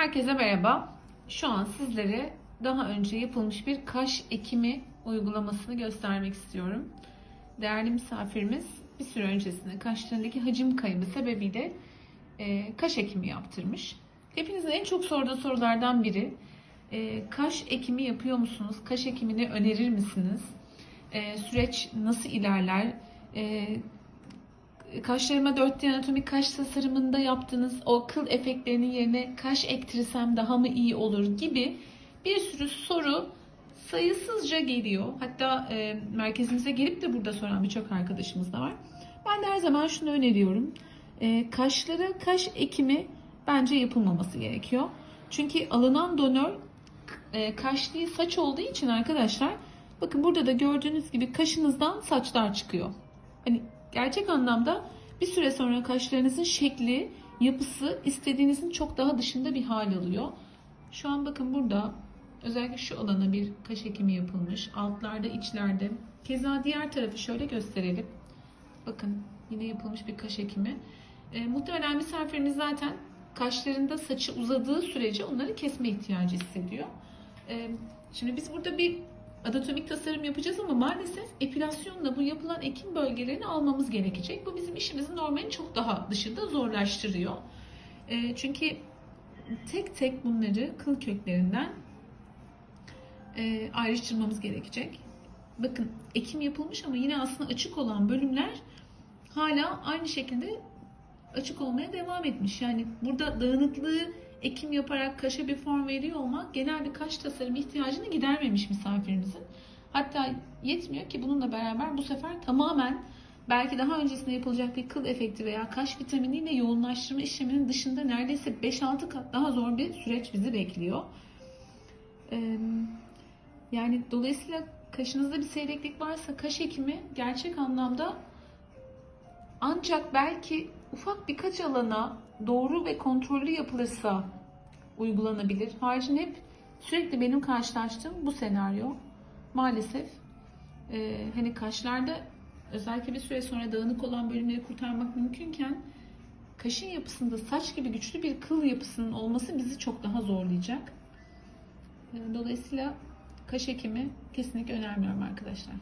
Herkese merhaba. Şu an sizlere daha önce yapılmış bir kaş ekimi uygulamasını göstermek istiyorum. Değerli misafirimiz bir süre öncesinde kaşlarındaki hacim kaybı sebebiyle e, kaş ekimi yaptırmış. Hepinizin en çok sorduğu sorulardan biri e, kaş ekimi yapıyor musunuz? Kaş ekimini önerir misiniz? E, süreç nasıl ilerler? E, kaşlarıma 4D anatomik kaş tasarımında yaptığınız o kıl efektlerinin yerine kaş ektirsem daha mı iyi olur gibi bir sürü soru sayısızca geliyor. Hatta e, merkezimize gelip de burada soran birçok arkadaşımız da var. Ben de her zaman şunu öneriyorum. E, kaşlara kaş ekimi bence yapılmaması gerekiyor. Çünkü alınan donör e, kaş değil saç olduğu için arkadaşlar bakın burada da gördüğünüz gibi kaşınızdan saçlar çıkıyor. Hani gerçek anlamda bir süre sonra kaşlarınızın şekli, yapısı istediğinizin çok daha dışında bir hal alıyor. Şu an bakın burada özellikle şu alana bir kaş ekimi yapılmış. Altlarda, içlerde. Keza diğer tarafı şöyle gösterelim. Bakın yine yapılmış bir kaş ekimi. E, muhtemelen misafiriniz zaten kaşlarında saçı uzadığı sürece onları kesme ihtiyacı hissediyor. E, şimdi biz burada bir anatomik tasarım yapacağız ama maalesef epilasyonla bu yapılan ekim bölgelerini almamız gerekecek. Bu bizim işimizin normalin çok daha dışında zorlaştırıyor. E, çünkü tek tek bunları kıl köklerinden e, ayrıştırmamız gerekecek. Bakın ekim yapılmış ama yine aslında açık olan bölümler hala aynı şekilde açık olmaya devam etmiş. Yani burada dağınıklığı ekim yaparak kaşa bir form veriyor olmak genelde kaş tasarım ihtiyacını gidermemiş misafirimizin. Hatta yetmiyor ki bununla beraber bu sefer tamamen belki daha öncesinde yapılacak bir kıl efekti veya kaş vitaminiyle yoğunlaştırma işleminin dışında neredeyse 5-6 kat daha zor bir süreç bizi bekliyor. Ee, yani dolayısıyla kaşınızda bir seyreklik varsa kaş ekimi gerçek anlamda ancak belki ufak birkaç alana doğru ve kontrollü yapılırsa uygulanabilir. Haricinde hep sürekli benim karşılaştığım bu senaryo. Maalesef e, hani kaşlarda özellikle bir süre sonra dağınık olan bölümleri kurtarmak mümkünken kaşın yapısında saç gibi güçlü bir kıl yapısının olması bizi çok daha zorlayacak. E, Dolayısıyla kaş ekimi kesinlikle önermiyorum arkadaşlar.